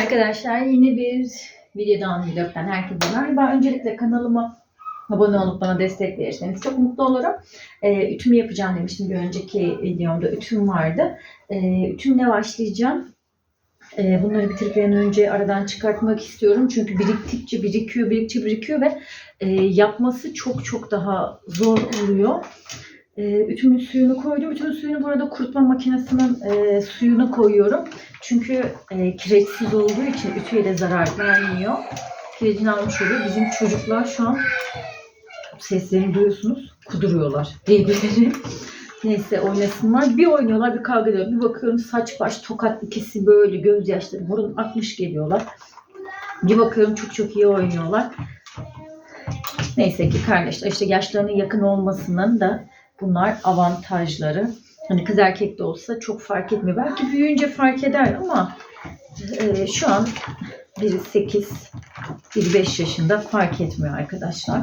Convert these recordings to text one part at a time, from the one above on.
Arkadaşlar yeni bir videodan vlogdan herkese merhaba. Öncelikle kanalıma abone olup bana destek verirseniz çok mutlu olurum. Ee, ütümü yapacağım demiştim bir önceki videomda ütüm vardı. Ee, ütümle başlayacağım. Ee, bunları bitirip bir önce aradan çıkartmak istiyorum. Çünkü biriktikçe birikiyor, biriktikçe birikiyor ve e, yapması çok çok daha zor oluyor. E, ütümün suyunu koydum. Ütümün suyunu burada kurutma makinesinin e, suyuna koyuyorum. Çünkü e, kireçsiz olduğu için ütüye de zarar vermiyor. Kirecini almış oluyor. Bizim çocuklar şu an seslerini duyuyorsunuz. Kuduruyorlar birbirleri. Neyse oynasınlar. Bir oynuyorlar bir kavga ediyorlar. Bir bakıyorum saç baş tokat ikisi böyle gözyaşları burun akmış geliyorlar. Bir bakıyorum çok çok iyi oynuyorlar. Neyse ki kardeşler işte yaşlarının yakın olmasının da bunlar avantajları. Hani kız erkek de olsa çok fark etmiyor. Belki büyüyünce fark eder ama e, şu an biri 8, biri 5 yaşında fark etmiyor arkadaşlar.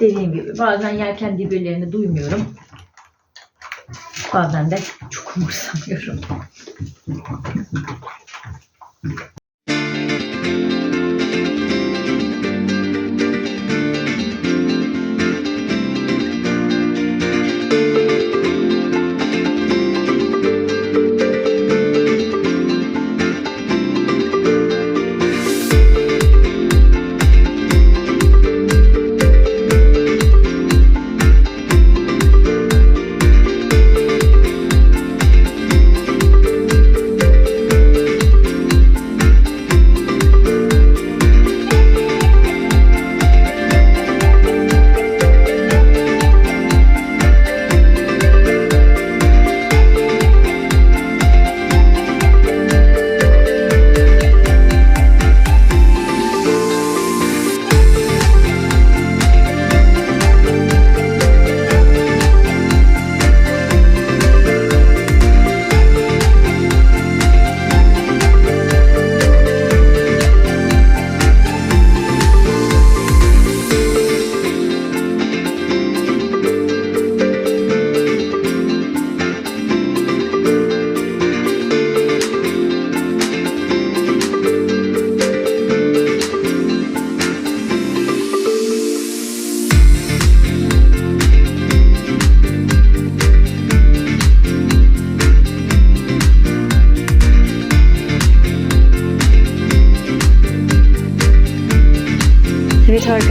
Dediğim gibi bazen yerken birbirlerini duymuyorum. Bazen de çok umursamıyorum.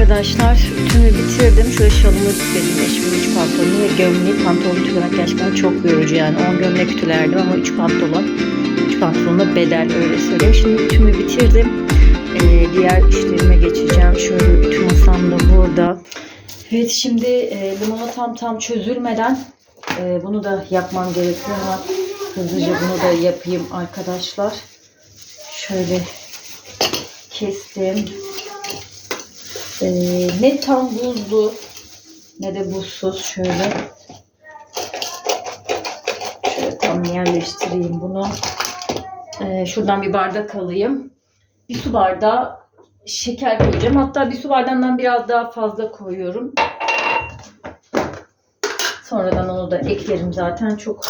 Arkadaşlar ütümü bitirdim. Şöyle şalımı ütüledim. Eşimin 3 pantolonu ve gömleği pantolon ütülemek gerçekten çok yorucu yani. 10 gömlek ütülerdim ama 3 pantolon. 3 pantolonla bedel öyle söyleyeyim. Şimdi ütümü bitirdim. Ee, diğer işlerime geçeceğim. Şöyle ütü masam da burada. Evet şimdi e, limonatam tam çözülmeden e, bunu da yapmam gerekiyor ama hızlıca bunu da yapayım arkadaşlar. Şöyle kestim. Ee, ne tam buzlu ne de buzsuz şöyle. Şöyle tam yerleştireyim bunu. Ee, şuradan bir bardak alayım. Bir su bardağı şeker koyacağım. Hatta bir su bardağından biraz daha fazla koyuyorum. Sonradan onu da eklerim zaten çok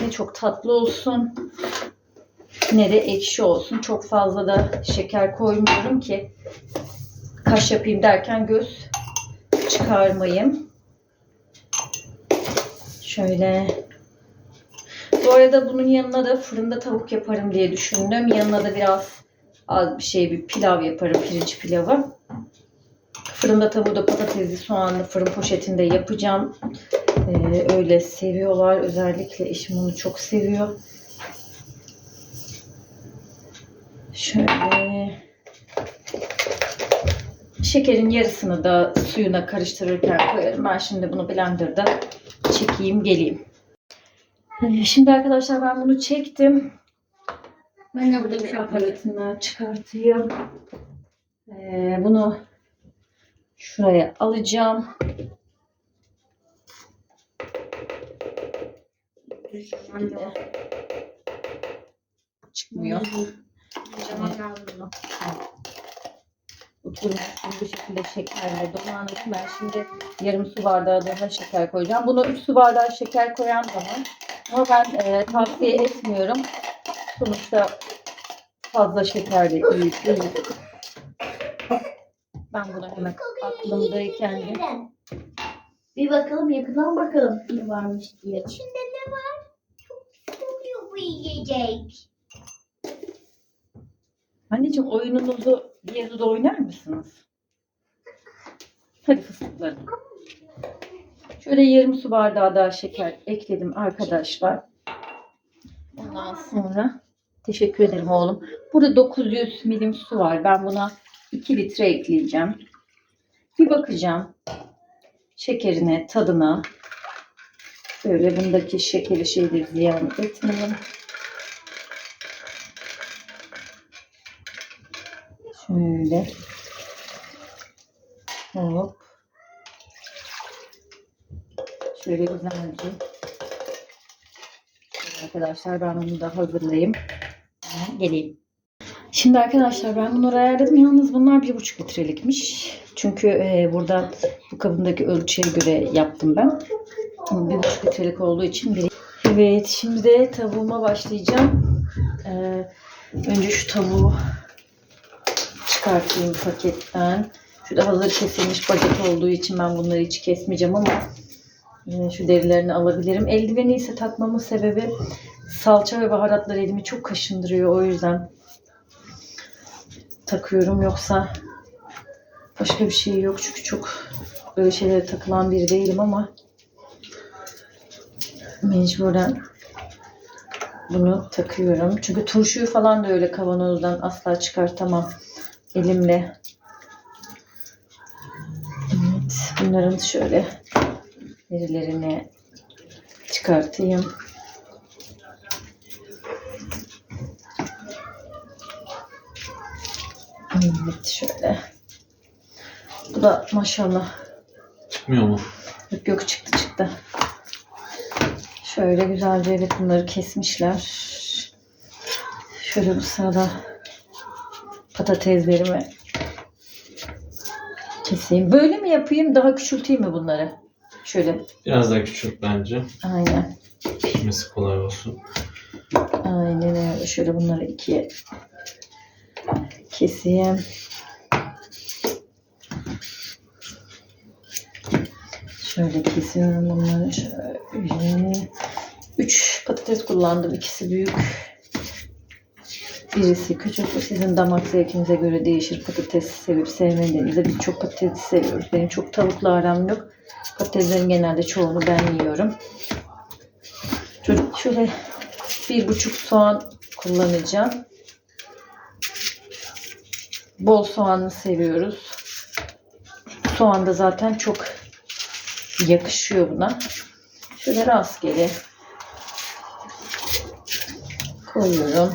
ne çok tatlı olsun ne de ekşi olsun. Çok fazla da şeker koymuyorum ki kaş yapayım derken göz çıkarmayayım. Şöyle. Bu arada bunun yanına da fırında tavuk yaparım diye düşündüm. Yanına da biraz az bir şey bir pilav yaparım. Pirinç pilavı. Fırında tavuğu da patatesli soğanlı fırın poşetinde yapacağım. Ee, öyle seviyorlar. Özellikle eşim onu çok seviyor. Şöyle Şekerin yarısını da suyuna karıştırırken koyarım. Ben şimdi bunu blenderda çekeyim geleyim. Ee, Şimdi arkadaşlar ben bunu çektim. Ben de burada bir şey. Aparatını çıkartayım. Ee, bunu şuraya alacağım. Şimdi çıkmıyor. Zaman lazım buna. Oturmuş bu şekilde şekerle donanmış. Ben şimdi yarım su bardağı daha şeker koyacağım. Bunu 3 su bardağı şeker koyan zaman ama ben e, tavsiye etmiyorum. Sonuçta fazla şeker de iyi değil. Ben bunu hemen aklımdayken de Bir bakalım yakından bakalım ne varmış diye. İçinde ne var? Çok oluyor bu yiyecek. Anneciğim oyununuzu bir yerde oynar mısınız? Hadi fıstıklarım. Şöyle yarım su bardağı daha şeker ekledim arkadaşlar. Ondan sonra teşekkür ederim oğlum. Burada 900 milim su var. Ben buna 2 litre ekleyeceğim. Bir bakacağım şekerine, tadına. Böyle bundaki şekeri şeyleri ziyan etmeyin. Şöyle. Hop. Şöyle güzelce. Arkadaşlar ben bunu da hazırlayayım. Geleyim. Şimdi arkadaşlar ben bunları ayarladım. Yalnız bunlar bir buçuk litrelikmiş. Çünkü e, burada bu kabındaki ölçüye göre yaptım ben. Bir buçuk litrelik olduğu için bir... Evet şimdi tavuğuma başlayacağım. Ee, önce şu tavuğu çıkartayım paketten. Şurada hazır kesilmiş paket olduğu için ben bunları hiç kesmeyeceğim ama yine şu derilerini alabilirim. Eldiveni ise takmamın sebebi salça ve baharatlar elimi çok kaşındırıyor. O yüzden takıyorum. Yoksa başka bir şey yok. Çünkü çok böyle şeylere takılan biri değilim ama mecburen bunu takıyorum. Çünkü turşuyu falan da öyle kavanozdan asla çıkartamam elimle. Evet, bunların şöyle derilerini çıkartayım. Evet, şöyle. Bu da maşallah Çıkmıyor mu? Yok yok çıktı çıktı. Şöyle güzelce evet bunları kesmişler. Şöyle bu sırada patateslerimi keseyim. Böyle mi yapayım daha küçülteyim mi bunları? Şöyle Biraz daha küçült bence. aynen. Pişmesi kolay olsun. Aynen öyle. Şöyle bunları ikiye keseyim. Şöyle kesiyorum bunları şöyle. Üç patates kullandım. İkisi büyük. Birisi küçük. Sizin damak zevkinize göre değişir. Patates sevip sevmediğinizde biz çok patates seviyoruz. Benim çok tavukla aram yok. Patateslerin genelde çoğunu ben yiyorum. Şöyle bir buçuk soğan kullanacağım. Bol soğanlı seviyoruz. Soğan da zaten çok yakışıyor buna. Şöyle rastgele koyuyorum.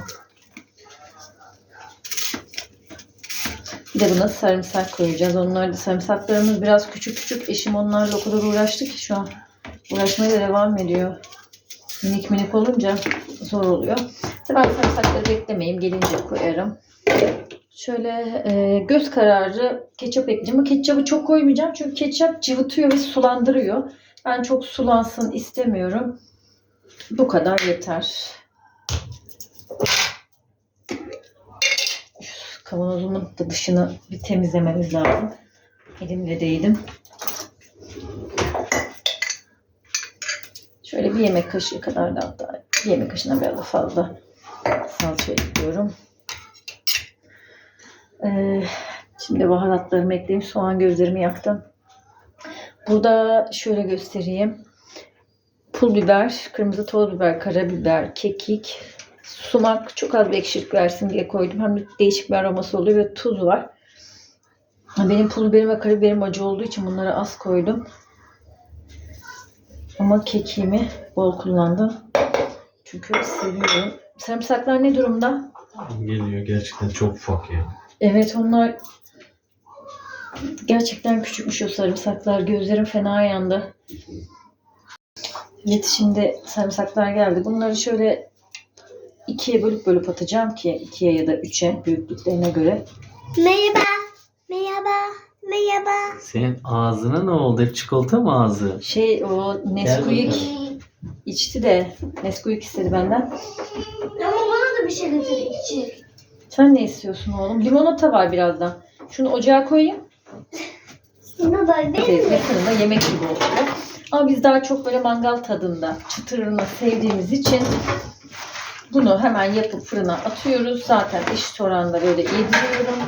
Bir de buna sarımsak koyacağız. Onlar da sarımsaklarımız biraz küçük küçük. Eşim onlarla o kadar uğraştı ki şu an. Uğraşmaya devam ediyor. Minik minik olunca zor oluyor. Ben sarımsakları beklemeyeyim. Gelince koyarım. Şöyle e, göz kararı ketçap ekleyeceğim. Ama ketçabı çok koymayacağım. Çünkü ketçap cıvıtıyor ve sulandırıyor. Ben çok sulansın istemiyorum. Bu kadar yeter. Kavanozumun da dışını bir temizlememiz lazım. Elimle değdim. Şöyle bir yemek kaşığı kadar da hatta bir yemek kaşığına biraz da fazla salça ekliyorum. Ee, şimdi baharatlarımı ekleyeyim. Soğan gözlerimi yaktım. Burada şöyle göstereyim. Pul biber, kırmızı toz biber, karabiber, kekik, sumak çok az bir ekşilik versin diye koydum. Hem de değişik bir aroması oluyor ve tuz var. Benim pul biberim ve karabiberim acı olduğu için bunları az koydum. Ama kekiğimi bol kullandım. Çünkü seviyorum. Sarımsaklar ne durumda? Geliyor gerçekten çok ufak ya. Evet onlar gerçekten küçükmüş o sarımsaklar. Gözlerim fena yandı. Evet şimdi sarımsaklar geldi. Bunları şöyle ikiye bölüp bölüp atacağım ki ikiye ya da üçe büyüklüklerine göre. Merhaba. Merhaba. Merhaba. Senin ağzına ne oldu? Hep çikolata mı ağzı? Şey o Nesquik içti de Nesquik istedi benden. Ama bana da kaşığı götürecek. Sen ne istiyorsun oğlum? Limonata var birazdan. Şunu ocağa koyayım. Da Evet, verir mi? fırında yemek gibi oluyor. Ama biz daha çok böyle mangal tadında çıtırını sevdiğimiz için bunu hemen yapıp fırına atıyoruz. Zaten eşit oranda böyle yediriyorum.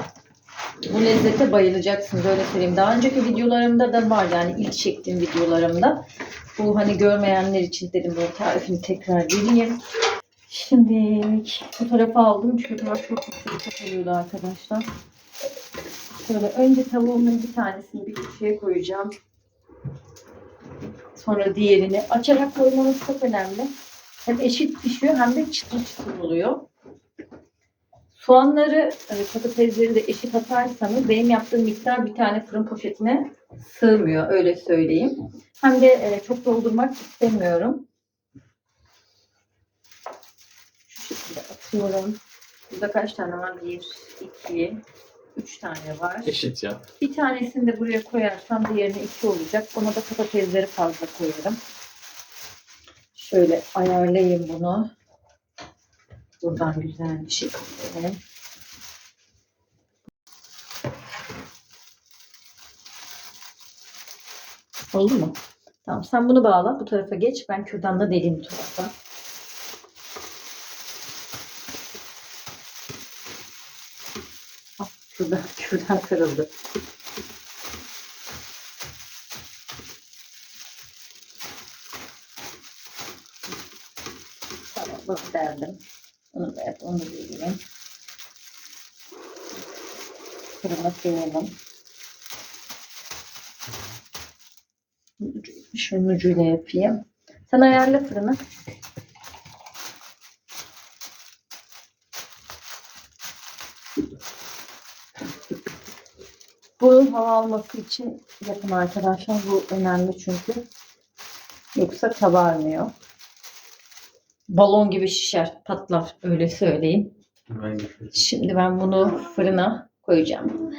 Bu lezzete bayılacaksınız öyle söyleyeyim. Daha önceki videolarımda da var yani ilk çektiğim videolarımda. Bu hani görmeyenler için dedim böyle tarifini tekrar vereyim. Şimdi bu tarafa aldım çünkü taraf çok yüksek oluyordu arkadaşlar. Şöyle önce tavuğumun bir tanesini bir köşeye koyacağım. Sonra diğerini açarak koymanız çok önemli. Hem eşit pişiyor hem de çıtır çıtır oluyor. Soğanları, patatesleri de eşit atarsanız benim yaptığım miktar bir tane fırın poşetine sığmıyor öyle söyleyeyim. Hem de e, çok doldurmak istemiyorum. Şu şekilde atıyorum. Burada kaç tane var? Bir, iki, üç tane var. Eşit ya. Bir tanesini de buraya koyarsam diğerine iki olacak. Ona da patatesleri fazla koyarım. Şöyle ayarlayayım bunu. Buradan güzel bir şekilde. Oldu mu? Tamam sen bunu bağla. Bu tarafa geç. Ben kürdanla deleyim tarafa. Ah, Kürdan, kürdan kırıldı. Derdim. Onu yap, onu vereyim. Fırına koyalım. Şunun ucuyla yapayım. Sen ayarla fırını. Bunun hava alması için yapın arkadaşlar. Bu önemli çünkü. Yoksa kabarmıyor. Balon gibi şişer, patlar öyle söyleyeyim. Şimdi ben bunu fırına koyacağım.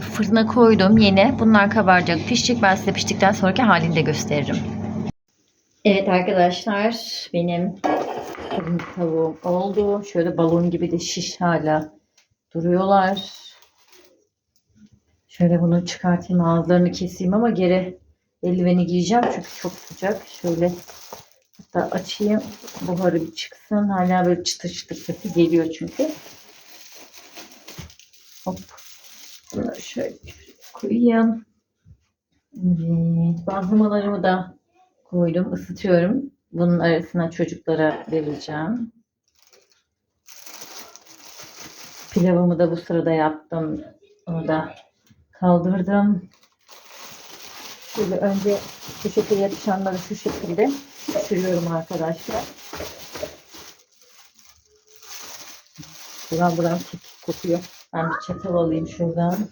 Fırına koydum yine. Bunlar kabaracak, pişecek. Ben size piştikten sonraki halini de gösteririm. Evet arkadaşlar, benim fırın tavuğum oldu. Şöyle balon gibi de şiş hala duruyorlar. Şöyle bunu çıkartayım, ağızlarını keseyim ama geri eldiveni giyeceğim çünkü çok sıcak. Şöyle hatta açayım, buharı bir çıksın. Hala böyle çıtır çıtır sesi geliyor çünkü. Hop. Bunları şöyle koyayım. Evet. Bazlamalarımı da koydum. ısıtıyorum. Bunun arasına çocuklara vereceğim. Pilavımı da bu sırada yaptım. Onu da kaldırdım. Şöyle önce şu şekilde yapışanları şu şekilde sürüyorum arkadaşlar. Buram buram kekik kokuyor. Ben bir çatal alayım şuradan.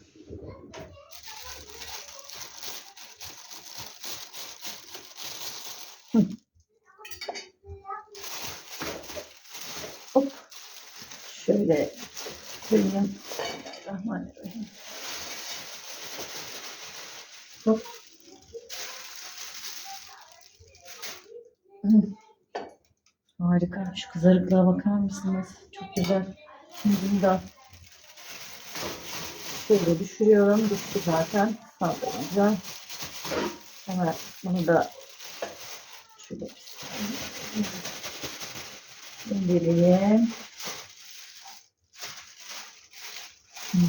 Hı. Hop. Şöyle koyayım. Rahmanirrahim. Hop. Hı. Harika. Şu kızarıklığa bakar mısınız? Çok güzel. Şimdi bunu da şöyle düşürüyorum. Düştü zaten. Sağlayacağım. Sonra bunu da şöyle indireyim.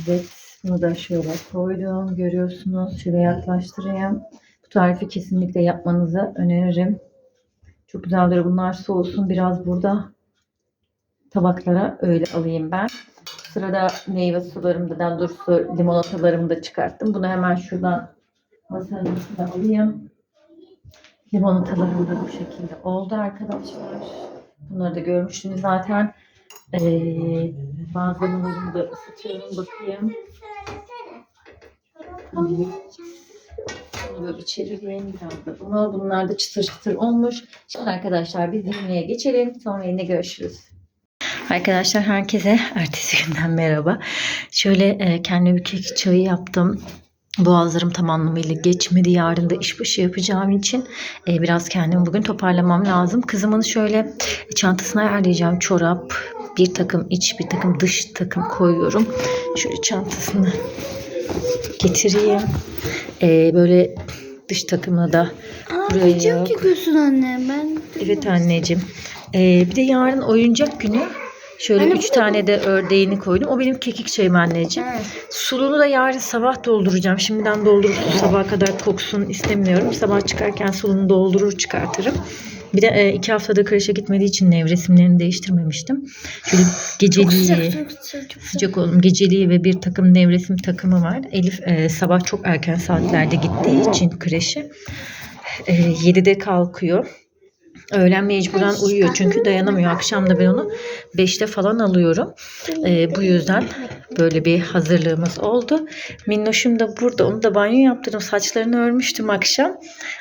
Evet. Bunu da şöyle koydum. Görüyorsunuz. Şöyle yaklaştırayım. Bu tarifi kesinlikle yapmanızı öneririm. Çok güzel. Bunlar soğusun. Biraz burada tabaklara öyle alayım ben. Sırada meyve sularımdan doğrusu limonatalarımı da çıkarttım. Bunu hemen şuradan masanın üstüne alayım. Limonatalarım da bu şekilde oldu arkadaşlar. Bunları da görmüştünüz zaten. Ee, bazılarını da ısıtıyorum. Bakayım. Böyle bir çevireyim biraz da bunu. Bunlar da çıtır çıtır olmuş. Şimdi arkadaşlar biz yemeğe geçelim. Sonra yine görüşürüz. Arkadaşlar herkese ertesi günden merhaba. Şöyle e, kendime bir kek çayı yaptım. Boğazlarım tam anlamıyla geçmedi. Yarın da işbaşı yapacağım için e, biraz kendimi bugün toparlamam lazım. Kızımın şöyle çantasına ayarlayacağım çorap, bir takım iç bir takım dış takım koyuyorum. Şöyle çantasını getireyim. Ee, böyle dış takımını da buraya Çok çıkıyorsun anne. Ben Evet anneciğim. Ee, bir de yarın oyuncak günü. Şöyle Anne, üç bu da tane de ördeğini koydum. O benim kekik çayım anneciğim. Suluğunu da yarın sabah dolduracağım. Şimdiden doldurup sabaha kadar koksun istemiyorum. Sabah çıkarken suluğunu doldurur çıkartırım. Bir de e, iki haftada kreşe gitmediği için nevresimlerini değiştirmemiştim. Şöyle geceliği, çok sıcak, çok sıcak oğlum geceliği ve bir takım nevresim takımı var. Elif e, sabah çok erken saatlerde gittiği için kreşe e, 7'de kalkıyor. Öğlen mecburen uyuyor çünkü dayanamıyor. Akşam da ben onu 5'te falan alıyorum. E, bu yüzden böyle bir hazırlığımız oldu. Minnoşum da burada. Onu da banyo yaptırdım. Saçlarını örmüştüm akşam.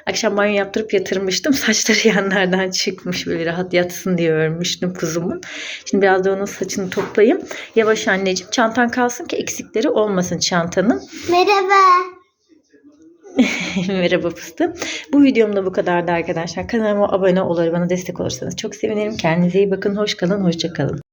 Akşam banyo yaptırıp yatırmıştım. Saçları yanlardan çıkmış. Böyle rahat yatsın diye örmüştüm kuzumun. Şimdi biraz da onun saçını toplayayım. Yavaş anneciğim. Çantan kalsın ki eksikleri olmasın çantanın. Merhaba. Merhaba fıstığım. Bu videom da bu kadardı arkadaşlar. Kanalıma abone olur, bana destek olursanız çok sevinirim. Kendinize iyi bakın. Hoş kalın, hoşça kalın.